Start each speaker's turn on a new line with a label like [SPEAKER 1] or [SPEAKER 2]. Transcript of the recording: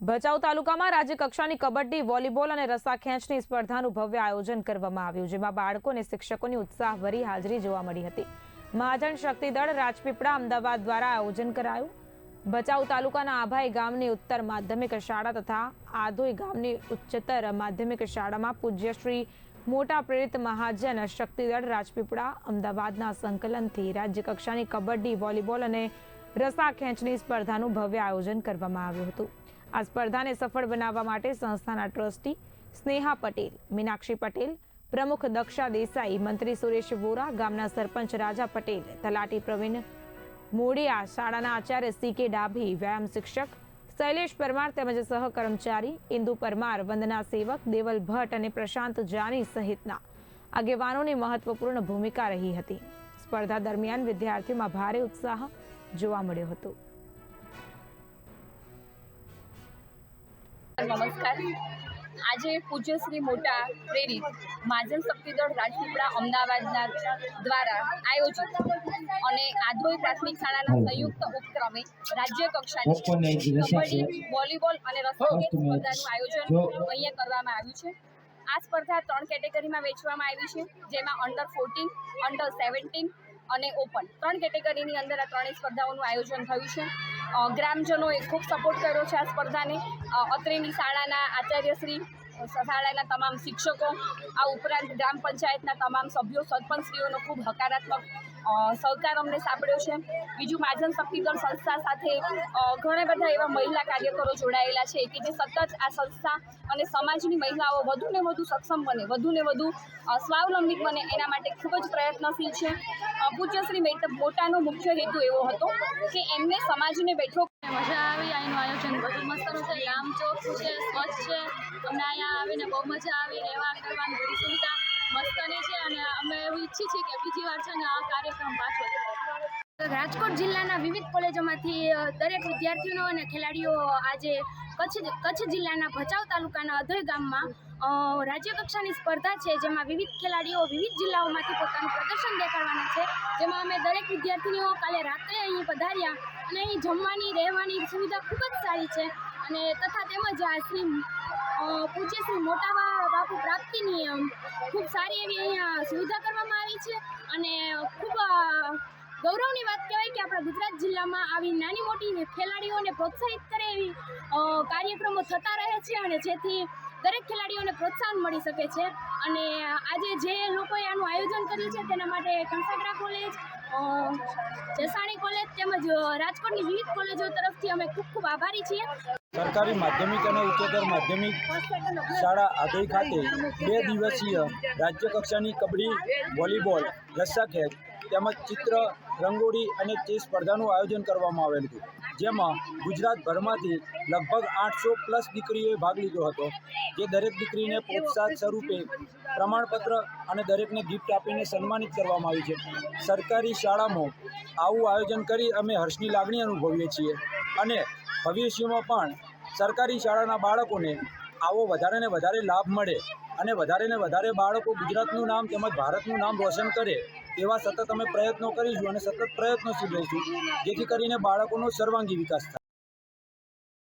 [SPEAKER 1] ભચાઉ તાલુકામાં રાજ્ય કબડ્ડી, વોલીબોલ અને રસ્સા સ્પર્ધાનું ભવ્ય આયોજન કરવામાં આવ્યું, જેમાં બાળકો અને શિક્ષકોની ઉત્સાહભરી હાજરી જોવા મળી હતી. મહાજન શક્તિદળ રાજપીપળા અમદાવાદ દ્વારા આયોજન કરાયું. ભચાઉ તાલુકાના આભાઈ ગામની ઉત્તર માધ્યમિક શાળા તથા આધોઈ ગામની ઉચ્ચતર માધ્યમિક શાળામાં પૂજ્ય શ્રી મોટા પ્રેરિત મહાજન શક્તિદળ રાજપીપળા અમદાવાદના સંકલનથી રાજ્ય કક્ષાની કબડ્ડી, વોલીબોલ અને રસા ખેંચની સ્પર્ધાનું ભવ્ય આયોજન કરવામાં આવ્યું હતું. આ સ્પર્ધાને સફળ બનાવવા માટે સંસ્થાના ટ્રસ્ટી સ્નેહા પટેલ, મીનાક્ષી પટેલ, પ્રમુખ દક્ષા દેસાઈ, મંત્રી સુરેશ વોરા, ગામના સરપંચ રાજા પટેલ, તલાટી પ્રવીણ મોડિયા શાળાના આચાર્ય સી કે ડાભી, વ્યાયામ શિક્ષક શૈલેષ પરમાર તેમજ સહકર્મચારી ઇન્દુ પરમાર, વંદના સેવક દેવલ ભટ્ટ અને પ્રશાંત જાની સહિતના આગેવાનોની મહત્વપૂર્ણ ભૂમિકા રહી હતી. સ્પર્ધા દરમિયાન વિદ્યાર્થીઓમાં ભારે ઉત્સાહ જોવા મળ્યો હતો.
[SPEAKER 2] નમસ્કાર આજે પૂજ્ય શ્રી મોટા પ્રેરિત મહાજન શક્તિદળ રાજપીપળા અમદાવાદના દ્વારા આયોજિત અને આધોઈ પ્રાથમિક શાળાના સંયુક્ત ઉપક્રમે રાજ્ય કક્ષાની. કબડ્ડી વોલીબોલ અને રસ્સી સ્પર્ધાનું આયોજન અહીંયા કરવામાં આવ્યું છે આ સ્પર્ધા ત્રણ કેટેગરીમાં વેચવામાં આવી છે જેમાં અંડર ફોર્ટીન અંડર સેવન્ટીન અને ઓપન. ત્રણ કેટેગરીની અંદર આ ત્રણેય સ્પર્ધાઓનું આયોજન થયું છે. ગ્રામજનોએ ખૂબ સપોર્ટ કર્યો છે આ સ્પર્ધાને. અત્રેની શાળાના આચાર્યશ્રી શાળાના તમામ શિક્ષકો, આ ઉપરાંત ગ્રામ પંચાયતના તમામ સભ્યો, સરપંચશ્રીઓનો ખૂબ હકારાત્મક સહકાર અમને સાંપડ્યો છે. બીજું માજન શક્તિદળ સંસ્થા સાથે ઘણા બધા એવા મહિલા કાર્યકરો જોડાયેલા છે. કે જે સતત આ સંસ્થા અને સમાજની મહિલાઓ વધુને વધુ સક્ષમ બને વધુને વધુ સ્વાવલંબી બને એના માટે ખૂબ જ પ્રયત્નશીલ છે. પૂજ્યશ્રી પૂજ્ય મેટ- મોટાનો મુખ્ય હેતુ એવો હતો કે એમને સમાજને બેઠો
[SPEAKER 3] મજા આવી અહીંનું આયોજન બધું મસ્તનું છે. ગામ ચોખ્ખું છે, સ્વચ્છ છે. અમને અહીંયા આવીને બહુ મજા આવી, રહેવા કરવાની બધી સુવિધા મસ્તની છે અને અમે એવું ઈચ્છી છીએ કે બીજી વાર છે ને આ કાર્યક્રમ પાછો
[SPEAKER 4] રાજકોટ જિલ્લાના વિવિધ કોલેજોમાંથી દરેક વિદ્યાર્થીઓનો અને ખેલાડીઓ આજે કચ્છ કચ્છ જિલ્લાના ભચાઉ તાલુકાના અધોઈ ગામમાં રાજ્યકક્ષાની રાજ્ય કક્ષાની સ્પર્ધા છે, જેમાં વિવિધ ખેલાડીઓ વિવિધ જિલ્લાઓમાંથી પોતાનું પ્રદર્શન દેખાડવાના છે. જેમાં અમે દરેક વિદ્યાર્થીનીઓ કાલે રાત્રે અહીં પધાર્યા. અને અહીં જમવાની, રહેવાની સુવિધા ખૂબ જ સારી છે. અને તથા તેમજ આ શ્રી પૂજ્ય શ્રી મોટા બાપુ પ્રાપ્તિની ખૂબ સારી એવી અહીંયા સુવિધા કરવામાં આવી છે. અને ખૂબ ગૌરવની વાત કહેવાય કે આપણા ગુજરાત જિલ્લામાં આવી નાની મોટી ખેલાડીઓને પ્રોત્સાહિત કરે એવી કાર્યક્રમો થતા રહે છે અને જેથી દરેક ખેલાડીઓને પ્રોત્સાહન મળી શકે છે. અને આજે જે લોકોએ આનું આયોજન કર્યું છે તેના માટે કંસાગરા કોલેજ જસાણી કોલેજ તેમજ રાજકોટની વિવિધ કોલેજો તરફથી અમે ખૂબ ખૂબ આભારી છીએ.
[SPEAKER 5] સરકારી માધ્યમિક અને ઉચ્ચતર માધ્યમિક શાળા આધોઈ ખાતે બે દિવસીય રાજ્ય કક્ષાની કબડ્ડી, વોલીબોલ રસ્સા ખેંચ તેમજ ચિત્ર રંગોળી અને ચેસ સ્પર્ધાનું આયોજન કરવામાં આવેલ હતું. જેમાં ગુજરાતભરમાંથી લગભગ આઠસો પ્લસ દીકરીઓએ ભાગ લીધો હતો. જે દરેક દીકરીને પ્રોત્સાહન સ્વરૂપે પ્રમાણપત્ર અને દરેકને ગિફ્ટ આપીને સન્માનિત કરવામાં આવી છે. સરકારી શાળામાં આવું આયોજન કરી અમે હર્ષની લાગણી અનુભવીએ છીએ. અને ભવિષ્યમાં પણ સરકારી શાળાના બાળકોને આવો વધારે ને વધારે લાભ મળે અને વધારે ને વધારે બાળકો ગુજરાતનું નામ તેમજ ભારતનું નામ રોશન કરે એવા સતત અમે પ્રયત્નો કરીશું અને સતત પ્રયત્નશીલ રહીશું, જેથી કરીને બાળકોનો સર્વાંગી વિકાસ થાય.